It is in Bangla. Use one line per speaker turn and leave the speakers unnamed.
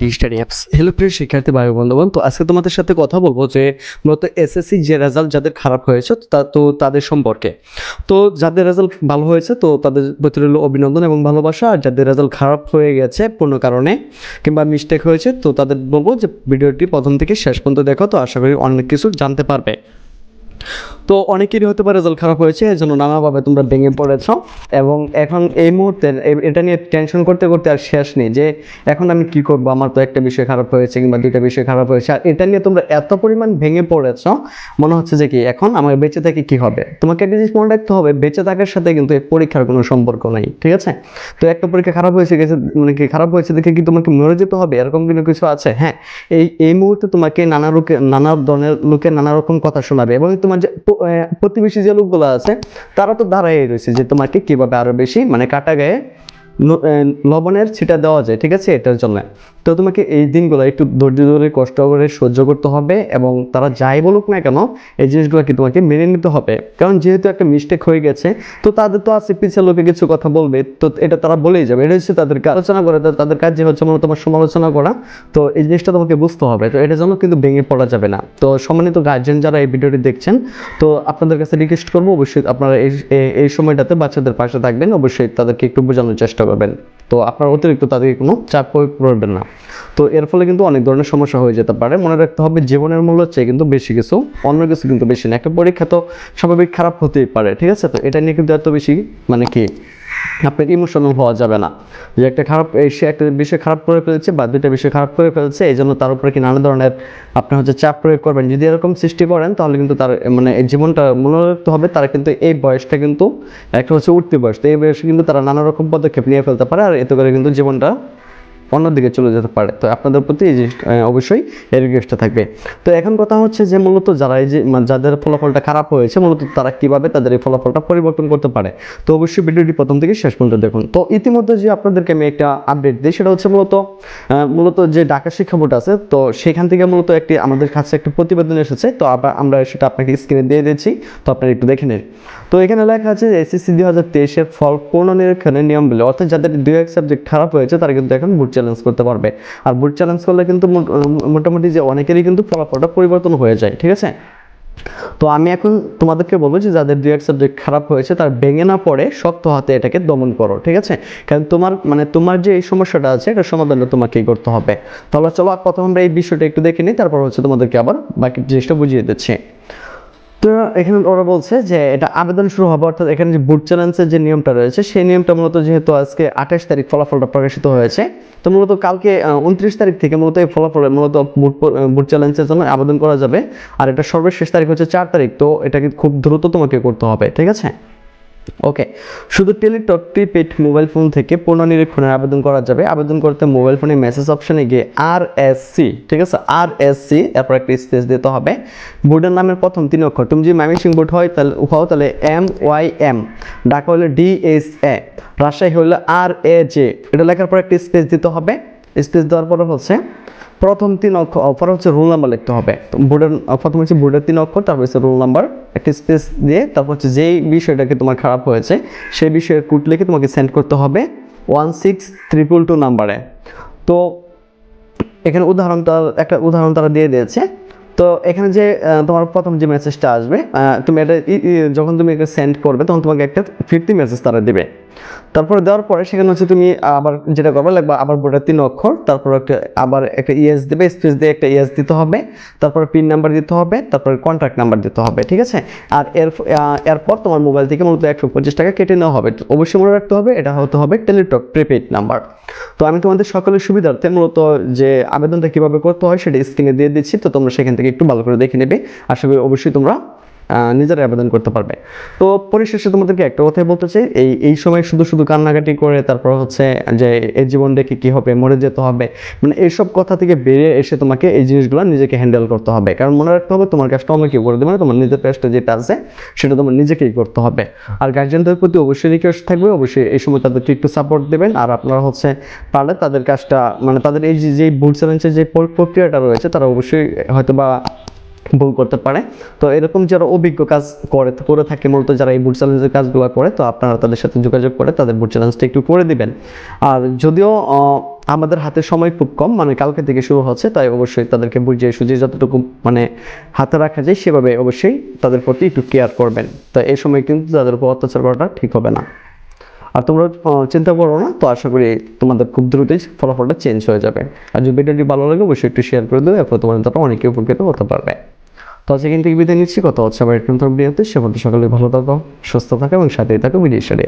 স্টাডি অ্যাপস হ্যালো প্রিয় শিক্ষার্থী ভাই বন্ধুগণ, তো আজকে তোমাদের সাথে কথা বলব যে মূলত এসএসসি যে রেজাল্ট যাদের খারাপ হয়েছে, তা তো তাদের সম্পর্কে। তো যাদের রেজাল্ট ভালো হয়েছে, তো তাদের প্রতি রইল অভিনন্দন এবং ভালোবাসা। আর যাদের রেজাল্ট খারাপ হয়ে গেছে কোনো কারণে কিংবা মিস্টেক হয়েছে, তো তাদের বলব যে ভিডিওটি প্রথম থেকে শেষ পর্যন্ত দেখো, তো আশা করি অনেক কিছু জানতে পারবে। তো অনেকেরই হতে পারে রেজাল্ট খারাপ হয়েছে এই জন্য নানাভাবে তোমরা ভেঙে পড়েছ। এবং এখন এই মুহূর্তে এটা নিয়ে টেনশন করতে করতে আর শেষ নেই যে, এখন আমি কি করব? আমার তো একটা বিষয় খারাপ হয়েছে কিংবা দুইটা বিষয় খারাপ হয়েছে। আর এটা নিয়ে তোমরা এত পরিমাণ ভেঙে পড়েছ, মনে হচ্ছে যে কি এখন আমার বেঁচে থেকে কি হবে? তোমাকে একটা জিনিস মনে রাখতে হবে, বেঁচে থাকার সাথে কিন্তু এই পরীক্ষার কোনো সম্পর্ক নেই, ঠিক আছে? তো একটা পরীক্ষা খারাপ হয়েছে গেছে মানে কি খারাপ হয়েছে দেখে কি তোমাকে মরে যেতে হবে? এরকম কোনো কিছু আছে হ্যাঁ? এই এই মুহূর্তে তোমাকে নানা লোকে নানা ধরনের লোকে নানা রকম কথা শোনাবে এবং তোমার যে প্রতিবেশী যে লোকগুলো আছে, তারা তো দাঁড়াই রয়েছে যে তোমাকে কীভাবে আরও বেশি মানে কাটা গায়ে লবণের ছিটা দেওয়া যায়, ঠিক আছে? এটার জন্য। তো তোমাকে এই দিনগুলো একটু ধৈর্য ধরে, কষ্ট করে সহ্য করতে হবে এবং তারা যাই বলুক না কেন, এই জিনিসগুলো কি তোমাকে মেনে নিতে হবে। কারণ যেহেতু একটা মিস্টেক হয়ে গেছে, তো তাদের তো আছে পিছিয়ে লোকে কিছু কথা বলবে, তো এটা তারা বলেই যাবে। এটা হচ্ছে তাদের আলোচনা করে তাদের কাজ যে হচ্ছে মূলত তোমার সমালোচনা করা। তো এই জিনিসটা তোমাকে বুঝতে হবে। তো এটার জন্য কিন্তু ভেঙে পড়া যাবে না। তো সম্মানিত গার্জেন যারা এই ভিডিওটি দেখছেন, তো আপনাদের কাছে রিকোয়েস্ট করব, অবশ্যই আপনারা এই- এই সময়টাতে বাচ্চাদের পাশে থাকবেন। অবশ্যই তাদেরকে একটু বোঝানোর চেষ্টা করবেন তো আপনার অতিরিক্ত তাদেরকে কোনো চাপ প্রয়োগ করবেন না। তো এর ফলে কিন্তু অনেক ধরনের সমস্যা হয়ে যেতে পারে। মনে রাখতে হবে জীবনের মূল্য চেয়ে কিন্তু বেশি কিছু, অন্য কিছু কিন্তু বেশি না। একটা পরীক্ষা তো স্বাভাবিক খারাপ হতেই পারে, ঠিক আছে? তো এটা নিয়ে কিন্তু এত বেশি মানে কি আপনার ইমোশনাল হওয়া যাবে না। যে একটা খারাপ, এই সে একটা বিষয় খারাপ করে ফেলেছে বা দুইটা বিষয় খারাপ করে ফেলেছে, এই জন্য তার উপরে কি নানা ধরনের আপনি হচ্ছে চাপ প্রয়োগ করবেন? যদি এরকম সৃষ্টি করেন, তাহলে কিন্তু তার মানে জীবনটা মনে রাখতে হবে, তারা কিন্তু এই বয়সটা কিন্তু একটা হচ্ছে উঠতি বয়স। তো এই বয়সে কিন্তু তারা নানা রকম পদক্ষেপ নিয়ে ফেলতে পারে, আর এতে করে কিন্তু জীবনটা অন্যদিকে চলে যেতে পারে। তো আপনাদের প্রতি এই অবশ্যই রিকোয়েস্টটা থাকবে। তো এখন কথা হচ্ছে যে মূলত যারা এই যে যাদের ফলাফলটা খারাপ হয়েছে, মূলত তারা কীভাবে তাদের এই ফলাফলটা পরিবর্তন করতে পারে? তো অবশ্যই ভিডিওটি প্রথম থেকে শেষ পর্যন্ত দেখুন। তো ইতিমধ্যে যে আপনাদেরকে আমি একটা আপডেট দিই, সেটা হচ্ছে মূলত মূলত যে ঢাকা শিক্ষা বোর্ড আছে, তো সেখান থেকে মূলত একটি, আমাদের কাছে একটি প্রতিবেদন এসেছে। তো আবার আমরা সেটা আপনাকে স্ক্রিনে দিয়ে দিয়েছি তো আপনারা একটু দেখে নিন। তো এখানে লেখা আছে এসএসসি দুই হাজার তেইশের ফল পুনর্নিরীক্ষণের নিয়ম বলে অর্থাৎ যাদের দুই এক সাবজেক্ট খারাপ হয়েছে, তারা কিন্তু এখন চ্যালেঞ্জ করতে পারবে। আর বুট চ্যালেঞ্জ করলে কিন্তু মোটামুটি যে অনেকেরই কিন্তু ফলাফলটা পরিবর্তন হয়ে যায়, ঠিক আছে? তো আমি এখন তোমাদেরকে বলব যে যাদের দুই এক সাবজেক্ট খারাপ হয়েছে, তার ভেঙে না পড়ে শক্ত হাতে এটাকে দমন করো, ঠিক আছে? কারণ তোমার মানে তোমার যে এই সমস্যাটা আছে, এটা সমাধানটা তোমাকেই করতে হবে। তাহলে চলো প্রথম আমরা এই বিষয়টা একটু দেখে নিই, তারপর হচ্ছে তোমাদেরকে আবার বাকি জিনিসটা বুঝিয়ে দিচ্ছি। তো এখানে ওরা বলছে যে এটা আবেদন শুরু হবে, অর্থাৎ এখানে যে বুট চ্যালেঞ্জের যে নিয়মটা রয়েছে, সেই নিয়মটা মূলত যেহেতু আজকে আঠাশ তারিখ ফলাফলটা প্রকাশিত হয়েছে, তো মূলত কালকে উনত্রিশ তারিখ থেকে মূলত এই ফলাফল মূলত বুট বুট চ্যালেঞ্জের জন্য আবেদন করা যাবে। আর এটা সর্বশেষ তারিখ হচ্ছে চার তারিখ, তো এটাকে খুব দ্রুত তোমাকে করতে হবে, ঠিক আছে? ওকে, শুধু টেলিটক, প্রিপেড মোবাইল ফোন থেকে পুনর্নিরীক্ষণের আবেদন করা যাবে। আবেদন করতে মোবাইল ফোনে মেসেজ অপশনে গিয়ে আর এস সি ঠিক আছে? আর এস সি এরপর একটা স্পেস দিতে হবে। বোর্ডের নামের প্রথম তিন অক্ষর। তুমি যদি ম্যামিসিং বোর্ড হয়, তাহলে হও, তাহলে এম ওয়াই এম ঢাকা হলে ডি এস এ রাজশাহী হলে আর এ জে এটা লেখার পর একটা স্পেস দিতে হবে। স্পেস দেওয়ার পরে হচ্ছে প্রথম তিন অক্ষর অপর হচ্ছে রোল নাম্বার লিখতে হবে। বোর্ডের, প্রথম হচ্ছে বোর্ডের তিন অক্ষর তারপর হচ্ছে রোল নাম্বার, একটা স্পেস দিয়ে তারপর হচ্ছে যেই বিষয়টাকে তোমার খারাপ হয়েছে, সেই বিষয়ের কোড লিখে তোমাকে সেন্ড করতে হবে ওয়ান সিক্স ট্রিপল টু নাম্বারে। তো এখানে উদাহরণ তারা, একটা উদাহরণ তারা দিয়ে দিয়েছে তো এখানে যে তোমার প্রথম যে মেসেজটা আসবে তুমি এটা যখন তুমি এটা সেন্ড করবে, তখন তোমাকে একটা ফিরতি মেসেজ তারা দেবে। তারপরে দেওয়ার পরে সেখানে হচ্ছে তুমি আবার যেটা করবে, লাগবে আবার বোর্ডের তিন অক্ষর, তারপর একটা, আবার একটা ইএস দেবে স্পেস দিয়ে একটা ইএস দিতে হবে, তারপর পিন নাম্বার দিতে হবে, তারপর কন্ট্যাক্ট নাম্বার দিতে হবে, ঠিক আছে? আর এর এরপর তোমার মোবাইল থেকে মূলত একশো পঁচিশ টাকা কেটে নেওয়া হবে। অবশ্যই মনে রাখতে হবে, এটা হতে হবে টেলিটক প্রিপেড নাম্বার তো আমি তোমাদের সকলের সুবিধার্থে মূলত যে আবেদনটা কীভাবে করতে হয় সেটা স্ক্রিনে দিয়ে দিচ্ছি। তো তোমরা সেখান থেকে একটু ভালো করে দেখে নেবে। আশা করি অবশ্যই তোমরা নিজেরাই আবেদন করতে পারবে। তো পরিশেষে তোমাদেরকে একটা কথাই বলতে চাই, এই এই সময় শুধু শুধু কান্নাকাটি করে তারপর হচ্ছে যে এই জীবন রেখে কী হবে, মরে যেতে হবে মানে এইসব কথা থেকে বেরিয়ে এসে তোমাকে এই জিনিসগুলো নিজেকে হ্যান্ডেল করতে হবে। কারণ মনে রাখতে হবে তোমার কাজটা অন্য কেউ করে দেবে না, তোমার নিজের কাজটা যেটা আছে সেটা তোমার নিজেকেই করতে হবে। আর গার্জেনদের প্রতি অবশ্যই রিকোয়েস্ট থাকবে, অবশ্যই এই সময় তাদেরকে একটু সাপোর্ট দেবেন। আর আপনারা হচ্ছে পারলে তাদের কাজটা মানে তাদের এই যে বুট চ্যালেঞ্জের যে প্রক্রিয়াটা রয়েছে, তারা অবশ্যই হয়তো বা ভুল করতে পারে। তো এরকম যারা অভিজ্ঞ কাজ করে করে থাকে, মূলত যারা এই বুট চ্যালেঞ্জের কাজগুলো করে, তো আপনারা তাদের সাথে যোগাযোগ করে তাদের বুট চ্যালেঞ্জটা একটু করে দিবেন। আর যদিও আমাদের হাতে সময় খুব কম মানে কালকে থেকে শুরু হচ্ছে, তাই অবশ্যই তাদেরকে বুঝিয়ে সুঝিয়ে যতটুকু মানে হাতে রাখা যায়, সেভাবে অবশ্যই তাদের প্রতি একটু কেয়ার করবেন। তো এই সময় কিন্তু তাদের উপর অত্যাচার করাটা ঠিক হবে না। আর তোমরা চিন্তা করো না, তো আশা করি তোমাদের খুব দ্রুতই ফলাফলটা চেঞ্জ হয়ে যাবে। আর যদি ভিডিওটি ভালো লাগে, অবশ্যই একটু শেয়ার করে দেবে, এরপর তোমাদের দ্বারা অনেকে উপকৃত হতে পারবে। তো আজকে কিন্তু বিদায় নিচ্ছি কত হচ্ছে আবার একটু ভিডিওতে। সে পর্যন্ত সকালে ভালো থাকো, সুস্থ থাকো এবং সাথেই থাকো, ভিডিও সারি